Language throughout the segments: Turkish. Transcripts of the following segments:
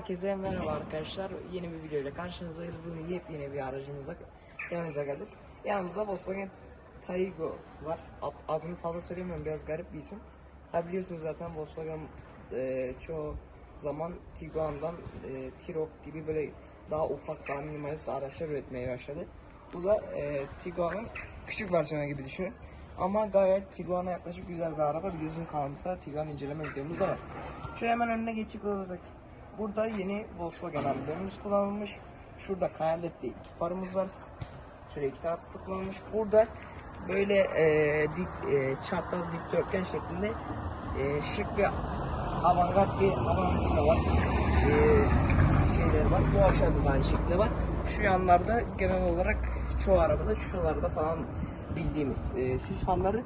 Herkese merhaba arkadaşlar. Yeni bir video ile karşınızdayız. Bugün yepyeni bir aracımızla yanımıza geldik. Yanımızda Volkswagen Taygo var. Ad- adını fazla söylemiyorum biraz garip bir isim. Ha biliyorsunuz zaten Volkswagen e, çoğu zaman Tiguan'dan e, T-Roc gibi böyle daha ufak daha minimalist araçlar üretmeye başladı. Bu da e, Tiguan'ın küçük versiyonu gibi düşünün. Ama gayet Tiguan'a yaklaşık güzel bir araba. Biliyorsun kanalımızda Tiguan inceleme videomuz da var. Şöyle hemen önüne geçecek olursak. Burada yeni Volkswagen amblemimiz kullanılmış. Şurada Hayalet'te iki farımız var. Şöyle iki taraflı kullanılmış. Burada böyle e, dik, e, çapraz dikdörtgen şeklinde e, şık bir avantgard bir avantgard var. E, şeyler var. Bu aşağıda da aynı şekilde var. Şu yanlarda genel olarak çoğu arabada şuralarda falan bildiğimiz e, sis fanları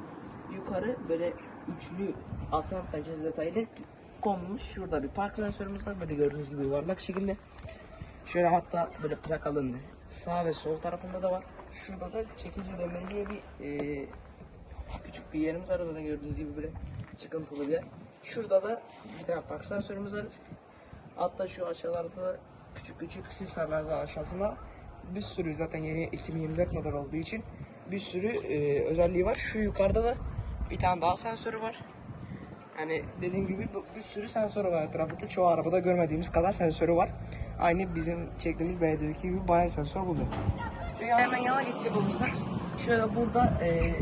yukarı böyle üçlü aslan penceresi detaylı konmuş. Şurada bir park sensörümüz var. Böyle gördüğünüz gibi yuvarlak şekilde. Şöyle hatta böyle plakalın sağ ve sol tarafında da var. Şurada da çekici demiri diye bir e, küçük bir yerimiz var. Orada da gördüğünüz gibi böyle çıkıntılı bir yer. Şurada da bir tane park sensörümüz var. Hatta şu aşağılarda da küçük küçük sis sarları aşağısında bir sürü zaten yeni 2024 model olduğu için bir sürü e, özelliği var. Şu yukarıda da bir tane daha sensörü var. Yani dediğim gibi bir sürü sensörü var etrafında. Çoğu arabada görmediğimiz kadar sensörü var. Aynı bizim çektiğimiz BD'deki gibi bayağı sensör buluyor. Şöyle hemen yana geçecek olursak şöyle burada e,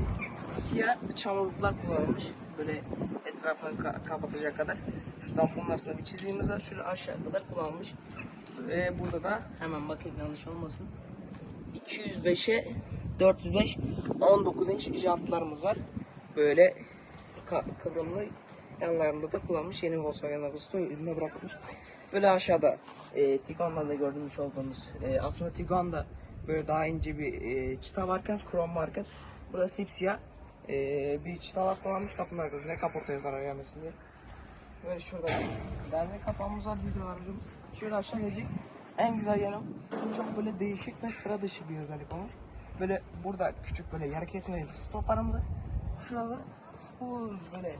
siyah çamurluklar kullanılmış. Böyle etrafını ka- kapatacak kadar. Şuradan bunun arasında bir çizgimiz var. Şöyle aşağı kadar kullanılmış. E, burada da hemen bakayım yanlış olmasın. 205'e 405 19 inç jantlarımız var. Böyle kıvrımlı yanlarında da kullanmış. Yeni Volkswagen logosu eline bırakmış. Böyle aşağıda e, Tiguan'dan da görmüş olduğunuz e, aslında Tiguan'da böyle daha ince bir e, çıta varken krom varken burada sipsiyah e, bir çıtalar kullanmış kapının arkasında kaportaya zarar gelmesin diye. Böyle şurada dernek kapağımız var dizel aracımız. Şöyle aşağı gelecek. En güzel yanı çok böyle değişik ve sıra dışı bir özellik olmuş. Böyle burada küçük böyle yer kesmeli stop aramızı. Şurada full böyle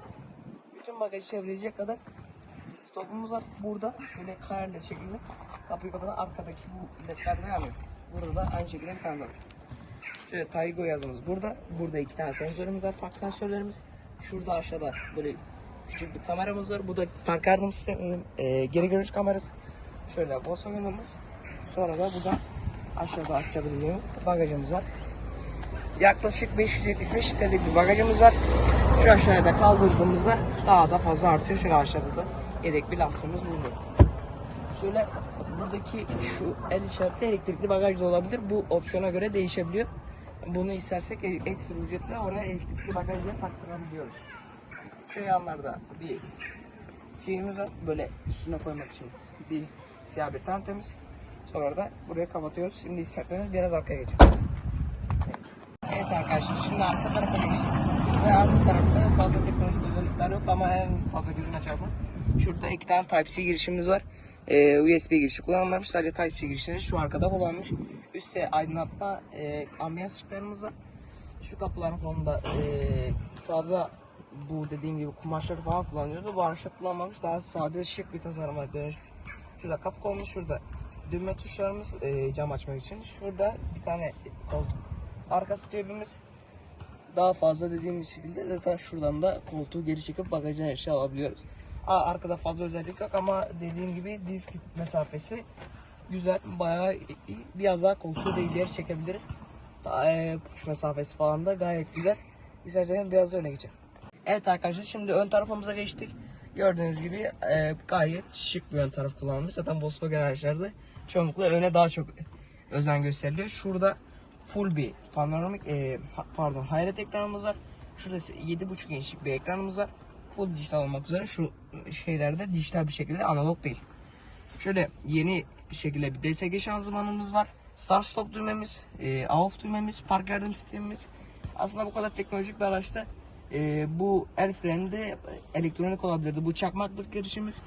bütün bagajı çevirecek kadar stopumuz var. Burada böyle kayarlı şekilde kapıyı kapatan arkadaki bu ledler de yanıyor. Burada da aynı şekilde bir. Şöyle Taygo yazımız burada. Burada iki tane sensörümüz var. Farklı sensörlerimiz. Şurada aşağıda böyle küçük bir kameramız var. Bu da park yardım sisteminin e, geri görüş kamerası. Şöyle Volkswagen'ımız. Sonra da burada aşağıda açabildiğimiz bagajımız var. Yaklaşık 575 litrelik bir bagajımız var. Şu aşağıda kaldırdığımızda daha da fazla artıyor. Şöyle aşağıda da yedek bir lastiğimiz bulunuyor. Şöyle buradaki şu el işareti elektrikli bagaj da olabilir. Bu opsiyona göre değişebiliyor. Bunu istersek e- ekstra ücretle oraya elektrikli bagaj diye taktırabiliyoruz. Şu yanlarda bir şeyimiz var. Böyle üstüne koymak için bir siyah bir tentemiz. Sonra da buraya kapatıyoruz. Şimdi isterseniz biraz arkaya geçelim. Arkadaşlar şimdi arka tarafa geçtik. Ve arka tarafta fazla teknolojik özellikler yok ama en fazla gözüne çarpan. Şurada iki tane Type-C girişimiz var. Ee, USB girişi kullanılmamış. Sadece Type-C girişleri şu arkada kullanmış. Üstte aydınlatma e, ambiyans ışıklarımız var. Şu kapıların sonunda e, fazla bu dediğim gibi kumaşları falan kullanıyordu. Bu araçta kullanmamış. Daha sade şık bir tasarıma dönüşmüş. Şurada kapı konmuş. Şurada düğme tuşlarımız e, cam açmak için. Şurada bir tane koltuk arkası cebimiz daha fazla dediğimiz şekilde zaten şuradan da koltuğu geri çekip bagajdan eşya alabiliyoruz. Aa, arkada fazla özellik yok ama dediğim gibi disk mesafesi güzel bayağı. Biraz daha koltuğu da ileri çekebiliriz. Daha, e, push mesafesi falan da gayet güzel. İsterseniz biraz da öne geçelim. Evet arkadaşlar şimdi ön tarafımıza geçtik. Gördüğünüz gibi e, gayet şık bir ön taraf kullanılmış. Zaten Volkswagen araçlarda çoğunlukla öne daha çok özen gösteriliyor. Şurada full bir panoramik e, pardon hayret ekranımız var. Şurada ise 7.5 inçlik bir ekranımız var. Full dijital olmak üzere şu şeylerde dijital bir şekilde analog değil. Şöyle yeni şekilde bir DSG şanzımanımız var. Start stop düğmemiz, e, AOF düğmemiz, park yardım sistemimiz. Aslında bu kadar teknolojik bir araçta e, bu el freni de elektronik olabilirdi. Bu çakmaklık girişimiz.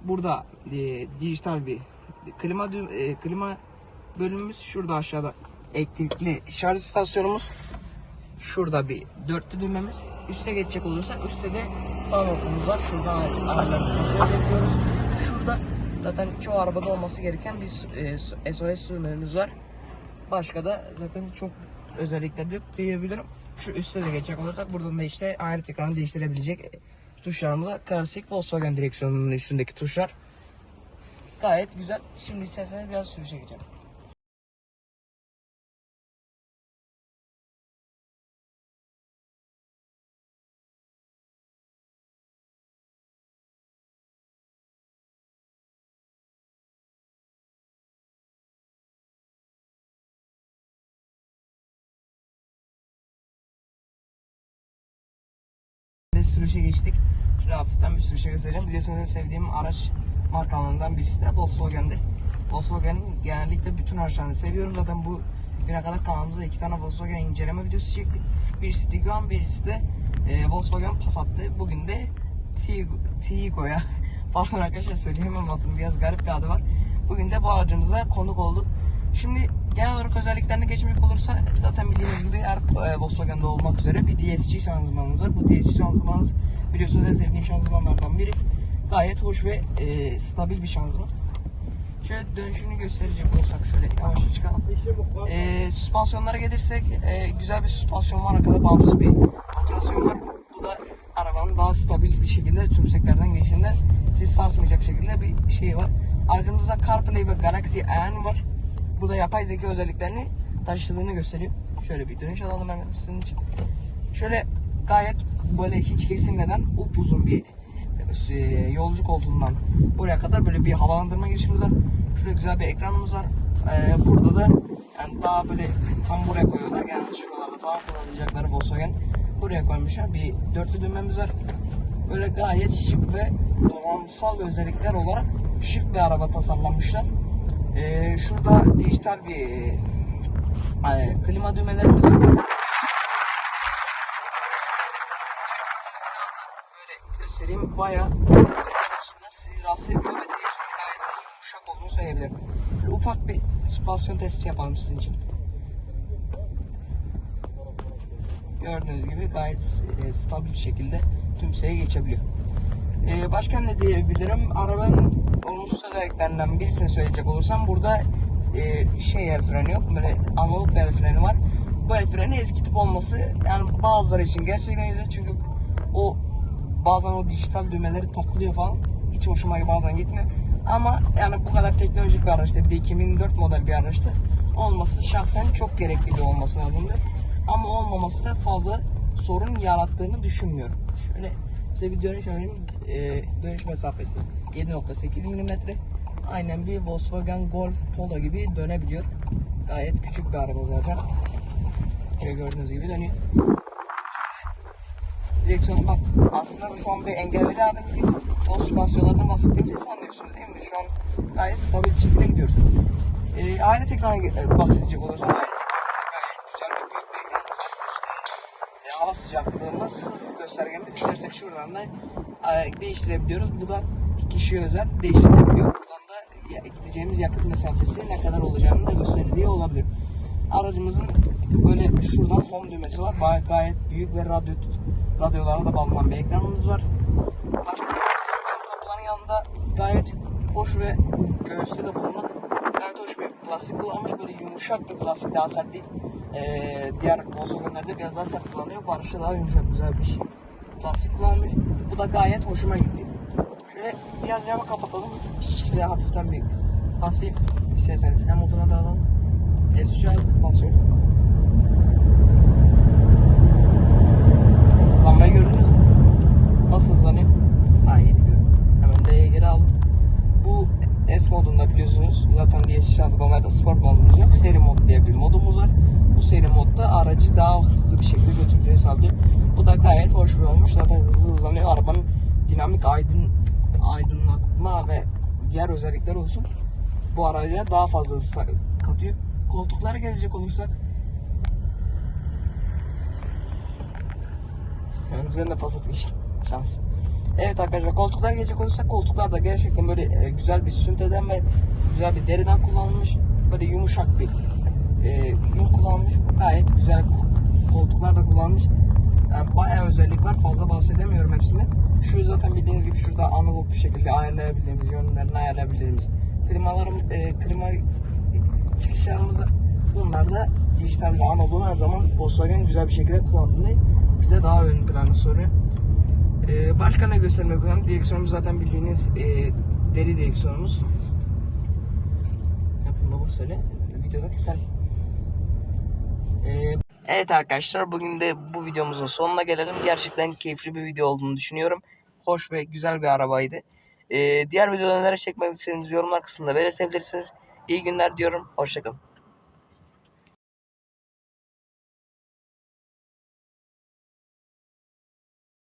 Burada e, dijital bir klima e, klima bölümümüz. Şurada aşağıda elektrikli şarj istasyonumuz. Şurada bir dörtlü düğmemiz. Üste geçecek olursak üstte de sunroofumuz var. Şuradan ayarlarımızı kontrol ediyoruz. Şurada Zaten çoğu arabada olması gereken bir e, SOS sürümlerimiz var. Başka da zaten çok özellikler yok diyebilirim. Şu üstte de geçecek olursak buradan da işte ayrı ekranı değiştirebilecek tuşlarımıza klasik Volkswagen direksiyonunun üstündeki tuşlar. Gayet güzel. Şimdi isterseniz biraz sürüşe geçelim. Ve sürüşe geçtik. Şöyle hafiften bir sürüşe göstereceğim. Biliyorsunuz en sevdiğim araç markalarından birisi de Volkswagen'dir. Volkswagen'in genellikle bütün araçlarını seviyorum. Zaten bu güne kadar kanalımızda iki tane Volkswagen inceleme videosu çektik. Birisi Tiguan, birisi de e, Volkswagen Passat'tı. Bugün de Tigo'ya pardon arkadaşlar söyleyemem adını biraz garip bir adı var. Bugün de bu aracımıza konuk olduk. Şimdi genel olarak özelliklerine geçmek olursa zaten bildiğiniz gibi her e, Volkswagen'de olmak üzere bir DSG şanzımanımız var. Bu DSG şanzımanımız biliyorsunuz en sevdiğim şanzımanlardan biri. Gayet hoş ve e, stabil bir şanzıman. Şöyle dönüşünü gösterecek olursak şöyle yavaşça çıkalım. E, süspansiyonlara gelirsek e, güzel bir süspansiyon var. Arkada bağımsız bir motorasyon var. Bu da arabanın daha stabil bir şekilde tümseklerden geçişinde siz sarsmayacak şekilde bir şey var. Arkamızda CarPlay ve Galaxy N var. Bu da yapay zeka özelliklerini taşıdığını gösteriyor. Şöyle bir dönüş alalım hemen sizin için. Şöyle gayet böyle hiç kesilmeden upuzun bir e, yolcu koltuğundan buraya kadar böyle bir havalandırma girişimiz var. Şurada güzel bir ekranımız var. Ee, burada da yani daha böyle tam buraya koyuyorlar. Yani şuralarda falan kullanacakları Volkswagen buraya koymuşlar. Bir dörtlü düğmemiz var. Böyle gayet şık ve donanımsal özellikler olarak şık bir araba tasarlamışlar. Ee, şurada dijital bir e, klima düğmelerimiz var. Böyle göstereyim bayağı çalışında sizi rahatsız etmiyor ve direksiyon gayet yumuşak olduğunu söyleyebilirim. Ufak bir süspansiyon testi yapalım sizin için. Gördüğünüz gibi gayet e, stabil bir şekilde tümseye geçebiliyor. Ee, başka ne diyebilirim? Arabanın olumsuz özelliklerinden birisini söyleyecek olursam burada e, şey el freni yok. Böyle analog bir el freni var. Bu el freni eski tip olması yani bazıları için gerçekten güzel çünkü o bazen o dijital düğmeleri takılıyor falan. Hiç hoşuma bazen gitmiyor. Ama yani bu kadar teknolojik bir araçta bir de 2004 model bir araçta olması şahsen çok gerekli bir olması lazımdı. Ama olmaması da fazla sorun yarattığını düşünmüyorum. Şöyle size bir dönüş örneğin e, dönüş mesafesi 7.8 mm. Aynen bir Volkswagen Golf Polo gibi dönebiliyor. Gayet küçük bir araba zaten. Şöyle gördüğünüz gibi dönüyor. Direksiyonu bak aslında şu an bir engelleri aldığınız gibi o süspansiyonlardan bahsettiğimizi sanmıyorsunuz değil mi? Şu an gayet stabil bir şekilde gidiyoruz. E, aile tekrar bahsedecek olursam aile tekrar gayet güzel bir büyük bir ekran hava sıcaklığımız, hız göstergemiz istersek şuradan da e, değiştirebiliyoruz. Bu da kişiye özel değiştirilebiliyor. Buradan da gideceğimiz yakıt mesafesi ne kadar olacağını da gösteriliyor olabilir. Aracımızın böyle şuradan home düğmesi var. Gayet, gayet büyük ve radyo radyolara da bağlanan bir ekranımız var. Başka kapıların yanında gayet hoş ve göğüste de bulunan gayet hoş bir plastik kullanmış. Böyle yumuşak bir plastik daha sert değil. Ee, diğer Volkswagen'lerde biraz daha sert kullanıyor. Bu araçta daha yumuşak güzel bir şey. Plastik kullanmış. Bu da gayet hoşuma gitti. Şöyle biraz camı kapatalım. Size hafiften bir basayım. İsterseniz hem oduna da alalım. S3'e basıyorum. Hızlanmayı gördünüz mü? Nasıl hızlanıyor? Gayet güzel. Hemen D'ye geri aldım. Bu S modunda biliyorsunuz zaten DSG şanzımanlarda sport modumuz yok. Seri mod diye bir modumuz var. Bu seri modda aracı daha hızlı bir şekilde götürdüğünü sağlıyor. Bu da gayet hoş bir olmuş. Zaten hızlı hızlanıyor. Arabanın dinamik aydın, aydınlatma ve diğer özellikler olsun. Bu araca daha fazla hız katıyor. Koltuklara gelecek olursak Yani üzerinde pasat geçti. Şans. Evet arkadaşlar koltuklar gelecek olursak koltuklar da gerçekten böyle e, güzel bir sünteden ve güzel bir deriden kullanılmış. Böyle yumuşak bir e, yün kullanılmış. Gayet güzel koltuklar da kullanılmış. Yani bayağı özellik var. Fazla bahsedemiyorum hepsinden. Şu zaten bildiğiniz gibi şurada analog bir şekilde ayarlayabildiğimiz, yönlerini ayarlayabildiğimiz klimalarım, e, klima çıkışlarımızı bunlar da dijital ve analog her zaman Volkswagen güzel bir şekilde kullandığını bize daha ön planda soruyor. E, başka ne göstermek kullanım? Direksiyonumuz zaten bildiğiniz e, deri direksiyonumuz. Yapın baba söyle. Videoda keselim. Ee, evet arkadaşlar bugün de bu videomuzun sonuna gelelim. Gerçekten keyifli bir video olduğunu düşünüyorum. Hoş ve güzel bir arabaydı. Ee, diğer videoları neler çekmek istediğiniz yorumlar kısmında belirtebilirsiniz. İyi günler diyorum. Hoşçakalın.